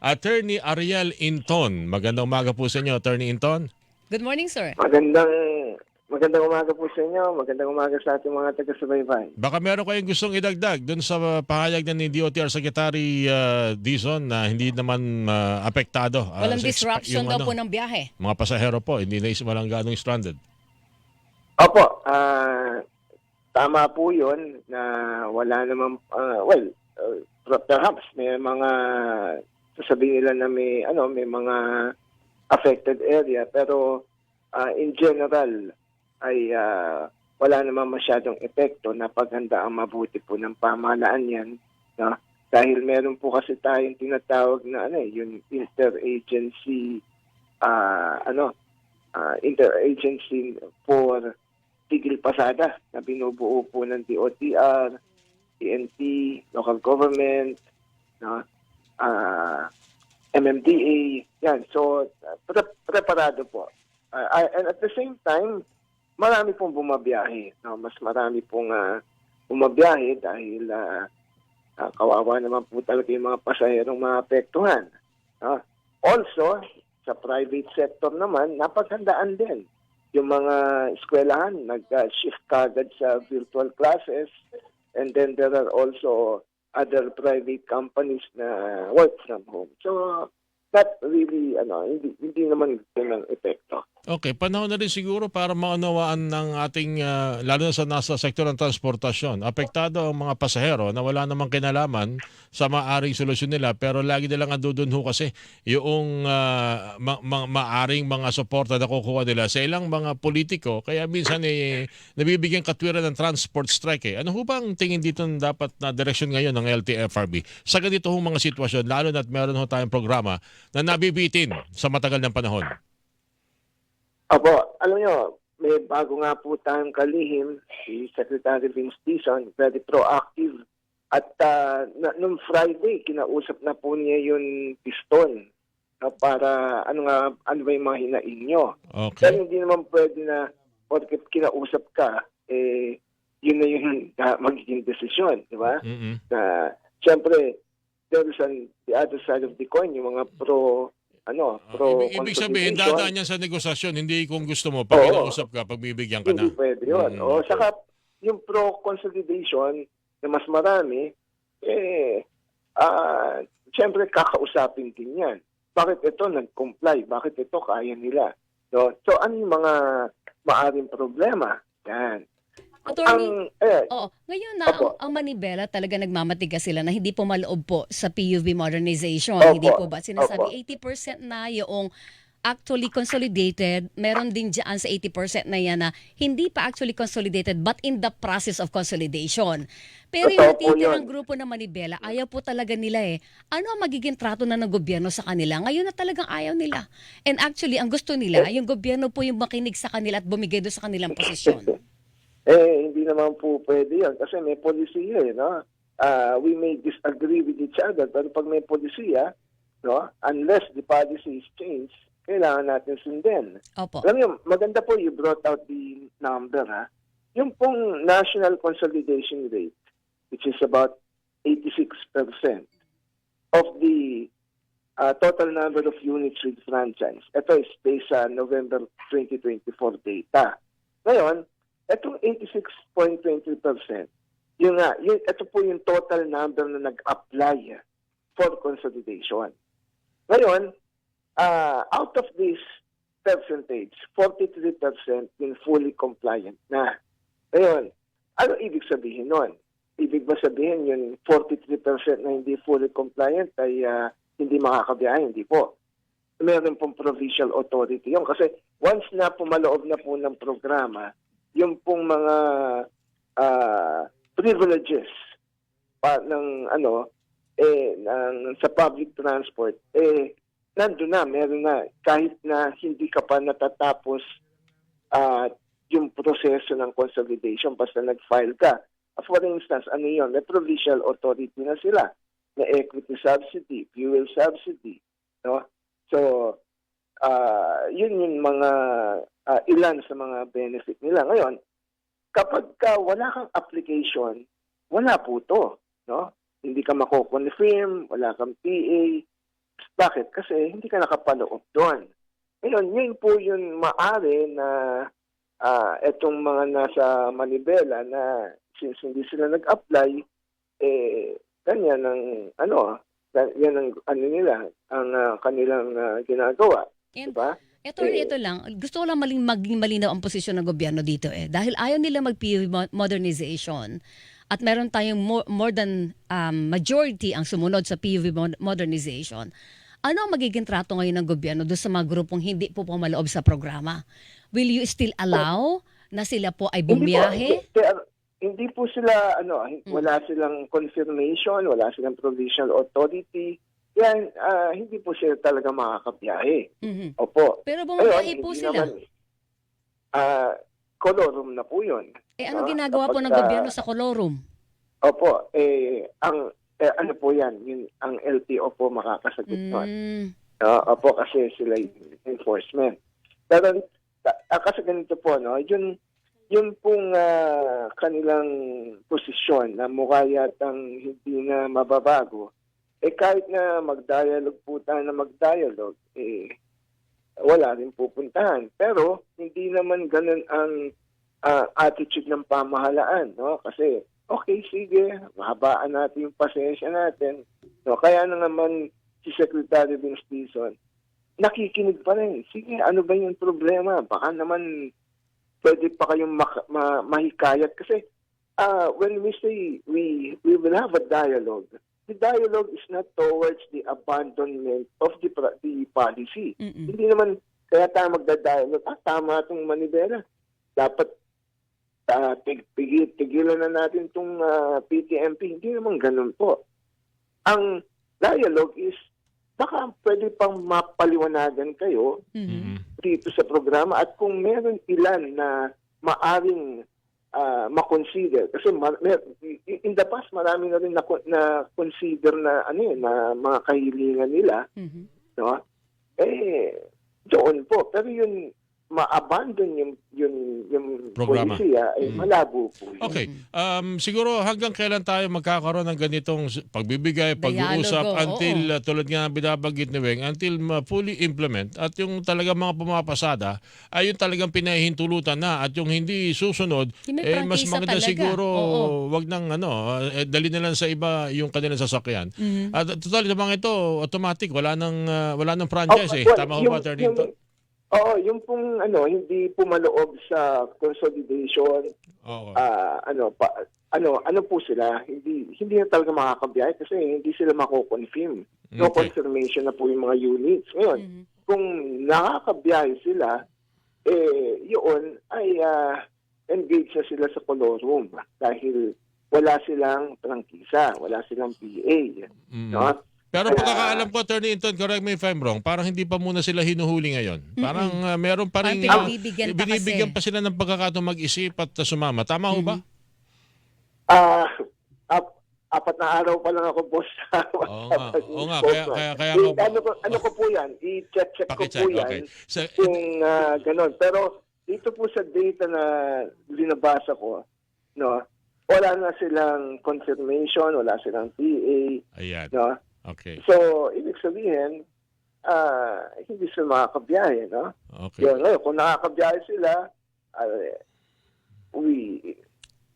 Attorney Ariel Inton. Magandang umaga po sa inyo, Attorney Inton. Good morning, sir. Magandang magandang umaga po sa inyo. Magandang umaga sa ating mga taga-subaybay. Baka meron kayong gustong idagdag doon sa uh, pahayag na ni DOTR Secretary uh, Dizon na hindi naman uh, apektado. uh, Walang disruption daw ano, po ng biyahe. Mga pasahero po, hindi na walang ganong stranded. Opo, ah, tama po yun na wala naman, ah, well, uh, perhaps may mga sasabihin nila na may, ano, may mga affected area pero ah, in general ay ah, wala naman masyadong epekto na paghanda ang mabuti po ng pamahalaan yan. No? Dahil meron po kasi tayong tinatawag na ano, eh, yung interagency ah, ano, ah, interagency for tigil pasada na binubuo po ng DOTR, PNP, local government, no? Ah, MMDA, yan. So, uh, pre- preparado po. Ah, and at the same time, marami pong bumabiyahe. No? Mas marami pong ah, bumabiyahe dahil ah, ah, kawawa naman po talaga yung mga pasaherong maapektuhan. No? Also, sa private sector naman, napaghandaan din yung mga eskwelahan nag-shift kagad sa virtual classes and then there are also other private companies na work from home. So, that really, ano, hindi, hindi naman yun ang epekto. Okay, panahon na rin siguro para maunawaan ng ating, uh, lalo na sa nasa sektor ng transportasyon, apektado ang mga pasahero na wala namang kinalaman sa maaring solusyon nila pero lagi nilang andudunho kasi yung uh, ma- ma- maaring mga suporta na kukuha nila sa ilang mga politiko kaya minsan eh, nabibigyan katwiran ng transport strike eh. Ano ho ba ang tingin dito ng dapat na direksyon ngayon ng LTFRB sa ganito mga sitwasyon lalo na't meron ho tayong programa na nabibitin sa matagal ng panahon? Apo, alam nyo, may bago nga po tayong kalihim, si Secretary Vince Dizon, very proactive. At ah, na, nung Friday, kinausap na po niya yung piston na para ano nga ano ba yung mga hinaing nyo. Okay. Pero hindi naman pwede na porket kinausap ka, eh, yun na yung ah, magiging desisyon, di ba? Mm-mm. Na, siyempre, there is an, the other side of the coin, yung mga pro, ano, Ah, pro ibig, ibig sabihin, dadaan yan sa negosasyon, hindi kung gusto mo, pag Oo. kinausap ka, pagbibigyan ka na. Hindi pwede yun. Mm. O, saka, yung pro-consolidation na mas marami, eh, ah, siyempre kakausapin din yan. Bakit ito nag-comply? Bakit ito kaya nila? So, so ano yung mga maaring problema? Yan. Attorney, Ang, eh, oo. Ngayon na, ang, Opo. ang Manibela talaga nagmamatigas sila na hindi po maloob po sa PUV modernization. Opo. Hindi po ba? Sinasabi Opo. 80% na yung actually consolidated. Meron din dyan sa 80% na yan na hindi pa actually consolidated but in the process of consolidation. Pero yung natitirang grupo na Manibela, ayaw po talaga nila eh. Ano ang magiging trato na ng gobyerno sa kanila? Ngayon na talagang ayaw nila. And actually, ang gusto nila, yung gobyerno po yung makinig sa kanila at bumigay doon sa kanilang posisyon. Eh, hindi naman po pwede yun kasi may polisiya eh, no? Ah, we may disagree with each other, pero pag may polisiya, no? Unless the policy is changed, kailangan natin sundin. Opo. Alam niyo, maganda po you brought out the number, ha? Yung pong national consolidation rate, which is about 86% of the uh, total number of units with franchise. Ito is based sa November 2024 data. Ngayon, itong 86.20%, yun nga, yun, ito po yung total number na nag-apply for consolidation. Ngayon, uh, out of this percentage, 43% yung fully compliant na. Ngayon, ano ibig sabihin nun? Ibig ba sabihin yung 43% na hindi fully compliant ay ah, hindi makakabiyahe? Hindi po. Meron pong provincial authority yun. Kasi once na pumaloob na po ng programa, yung pong mga ah, privileges pa ng ano eh ng sa public transport eh nandun na meron na. Kahit na hindi ka pa natatapos ah, yung proseso ng consolidation basta nag-file ka. For instance ano yon may provincial authority na sila na equity subsidy fuel subsidy no? So ah yun yung mga ah, ilan sa mga benefit nila ngayon kapag ka wala kang application, wala po to, no? Hindi ka mako-confirm, wala kang PA, Bakit? Kasi hindi ka nakapaloob doon. Ngayon, yun po yung maari na ah, etong mga nasa Manibela na since hindi sila nag-apply, eh, ganyan ang, ano, yan ang, ano nila, ang ah, kanilang ah, ginagawa. And Diba? Ito, ito lang. Gusto ko lang maling, maging malinaw ang posisyon ng gobyerno dito eh. Dahil ayaw nila mo- modernization at meron tayong more, more than um, majority ang sumunod sa mo- modernization. Ano ang magiging trato ngayon ng gobyerno doon sa mga grupong hindi po pumaloob sa programa? Will you still allow na sila po ay bumiyahe? Hindi po, hindi- hindi po sila, ano, Mm. wala silang confirmation, wala silang provisional authority. Yan, ah, hindi po sila talaga makakabiyahe. Mhm. Opo. Pero bumiyahe po sila. naman, Ah, colorum na po yun. Eh ano Ah, ginagawa po kapag, ng ah, gobyerno sa kolorum? Opo, eh, ang, eh, ano po yan, yun, ang LTO po makakasagot nun. Mm. Ah, opo, kasi sila yung enforcement. Pero, ah, kasi ganito po, no, yun, yun pong ah, kanilang posisyon na mukha yatang hindi na mababago, eh kahit na mag-dialogue po tayo na mag-dialogue, eh, wala rin pupuntahan. Pero, hindi naman ganun ang ah, attitude ng pamahalaan, no? Kasi, okay, sige, mahabaan natin yung pasensya natin. No, kaya na naman si Secretary Vince nakikinig pa rin. Sige, ano ba yung problema? Baka naman pwede pa kayong mak- ma- mahikayat. Kasi uh, when we say we, we will have a dialogue, the dialogue is not towards the abandonment of the, the policy. Mm-mm. Hindi naman kaya tayo magda-dialogue. Ah, tama itong manibela. Dapat uh, tig, tigil, tigilan na natin itong PTMP. Hindi naman ganun po. Ang dialogue is baka pwede pang mapaliwanagan kayo Mhm. Mhm. dito sa programa at kung meron ilan na maaring ah, makonsider kasi ma- in the past marami na rin na, na consider na ano yun, na mga kahilingan nila Mhm. no? Eh doon po. Pero yun ma-abandon yung yung yung Programa. polisiya eh Mm. malabo po yun. Okay. Um, siguro hanggang kailan tayo magkakaroon ng ganitong s- pagbibigay, pag-uusap Dialogo, until oo. uh, tulad nga ng binabanggit ni Weng, until ma- fully implement at yung talaga mga pumapasada ay yung talagang pinahihintulutan na at yung hindi susunod Yung may eh mas prangkisa maganda talaga. siguro Oo. wag nang ano eh, dali na lang sa iba yung kanilang sasakyan. Mhm. At total yung mga ito automatic wala nang uh, wala nang franchise Oh, eh. well, Tama ko yung- ba Attorney yung-? Oo, yung pong ano, hindi pumaloob sa consolidation, Oo. ah, ano pa ano ano po sila hindi hindi na talaga makakabiyahe kasi hindi sila mako-confirm no Okay. confirmation na po yung mga units ngayon Mhm. kung nakakabiyahe sila eh yun ay ah, engage na sila sa colorum dahil wala silang prangkisa wala silang PA Mm. no Pero Kaya- pagkakaalam ko, Attorney Hinton, correct me if I'm wrong, parang hindi pa muna sila hinuhuli ngayon. Parang uh, meron pa rin... Parang uh, pa binibigyan kasi. pa sila ng pagkakataon mag-isip at uh, sumama. Tama ho ba? Ah, ap- apat na araw pa lang ako boss. Oo nga, oo nga, kaya- kaya- kaya Eh, nga- ano, ko, ano ko po yan? I-check-check ko po Pakicheck, yan. okay. So, Kung ah, ganon. Pero dito po sa data na binabasa ko, no, wala na silang confirmation, wala silang PA, ayan. no. Okay. So, ibig sabihin, ah, hindi sila makakabiyahe, no? Okay. Yun, ngayon, kung nakakabiyahe sila, ah, we,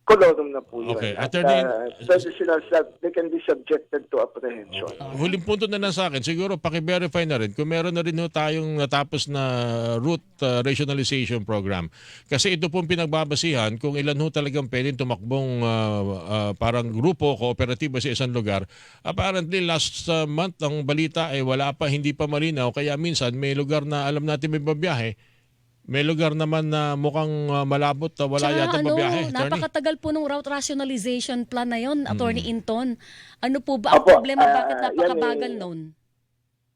colorum na po yun. Okay. At, Attorney- pwede sila, sub- they can be subjected to apprehension. Huling punto na lang sa akin, siguro paki-verify na rin kung meron na rin ho tayong natapos na route uh, rationalization program. Kasi ito pong pinagbabasihan kung ilan ho talagang pwedeng tumakbong uh, uh, parang grupo, kooperatiba sa isang lugar. Apparently last uh, month ang balita ay wala pa, hindi pa malinaw. Kaya minsan may lugar na alam natin may babiyahe. May lugar naman na mukhang uh, malabot, uh, wala Tsaka yata ano, babiyahe. Attorney. napakatagal po ng route rationalization plan na yon, Attorney Hmm. Inton. Ano po ba ang Opo, problema? ah, Bakit yan napakabagal eh. nun?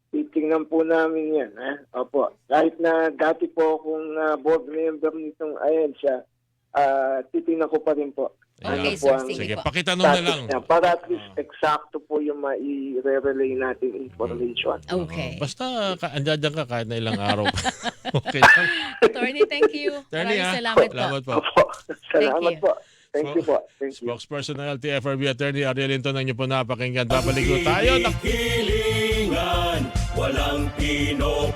Titingnan po namin yan. Eh? Opo. Kahit na dati po akong ah, board member nitong ahensya, uh, titingnan ko pa rin po. Okay, sir. Sige Sige, po. pakitanong na lang. niya. Para at least Ah. eksakto po yung mai-relay natin information. Okay. Oo. Basta ka, andyan dyan ka kahit na ilang araw. okay lang. Attorney, thank you. Attorney, Maraming ha? salamat po. Salamat po. Opo. Salamat you. po. Thank you po. Thank you. Spokesperson ng LTFRB Attorney Ariel Linton ang inyo po napakinggan. Babalik po tayo. Nak- Hilingan, walang pinag